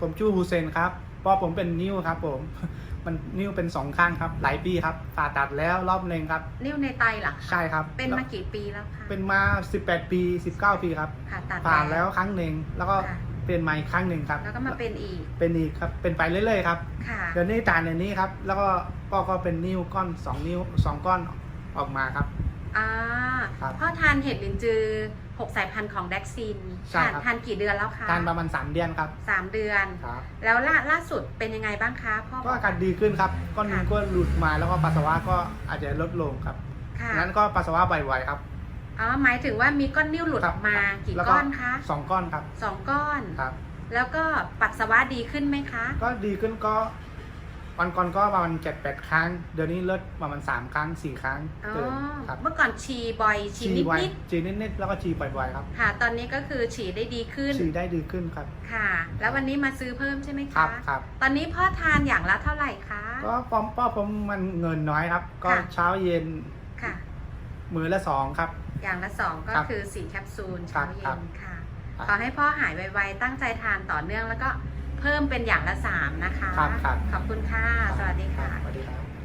ผมชื่อฮูเซนครับเพราะผมเป็นนิ้วครับ ผม มันนิ้วเป็นสองข้างครับ หลายปีครับผ่าตัดแล้วรอบหนึ่งครับ นิ้วในไตเหรอคะใช่ครับเป็นมาแล้วกี่ปีแล้วคะเป็นมา 18 ปี 19 ปีครับผ่าตัดผ่านแล้วครั้งหนึ่งแล้วก็ค่ะเป็นมาอีกครั้งหนึ่งครับ แล้วก็มาเป็นอีกเป็นอีกครับเป็นไปเรื่อยๆครับค่ะเดี๋ยวนี้ตานอย่างนี้ครับ แล้วก็ก็ก็เป็นนิ้วก้อนสองนิ้วสองก้อนออกมาครับ อ่าครับ พ่อทานเห็ดลินจือหกสายพันธุ์ของแดกซินใช่ทานครับ ทานกี่เดือนแล้วคะทานประมาณ 3 เดือนครับสามเดือน ครับแล้วล่าล่าสุดเป็นยังไงบ้างคะพ่อก็อาการดีขึ้นครับก้อนนิ้วก็หลุดมาแล้วก็ปัสสาวะก็อาจจะลดลงครับค่ะนั้นก็ปัสสาวะบ่อยๆครับ อ๋อหมายถึงว่ามีก้อนนิ้วหลุดคอรับอกมากี่แล้วก้อนคะสองก้อนครับสองก้อน ครับ แล้วก็ปัสสาวะดีขึ้นไหมคะ ก็ดีขึ้นก็ วันก่อนก็ประมาณเจ็ดแปดครั้ง เดี๋ยวนี้ลดประมาณสามครั้งสี่ครั้งอ๋อเกินครับเมื่อก่อนฉี่บ่อยฉี่นิดไวนิดฉี่นิดๆแล้วก็ฉี่บ่อยๆครับๆค่ะ ตอนนี้ก็คือฉี่ได้ดีขึ้นฉี่ได้ดีขึ้นครับ ค่ะ แล้ววันนี้มาซื้อเพิ่มใช่ไหมครัคะบครับ ตอนนี้พ่อทานอย่างละเท่าไหร่คะ ก็ป้อมป้อผมมันเงินน้อยครับ ก็ค่ะ เช้าเย็นค่ะ มือละสองครับ อย่างละสองก็ครับคือสี่แคปซูลครัเช้าบเย็ครับนค่ะ ครับ ขอให้พ่อหายไวๆตั้งใจทานต่อเนื่องแล้วก็ เพิ่มเป็นอย่างละสามนะคะ ครับครับ ขอบคุณค่ะ สวัสดีค่ะ สวัสดีครับ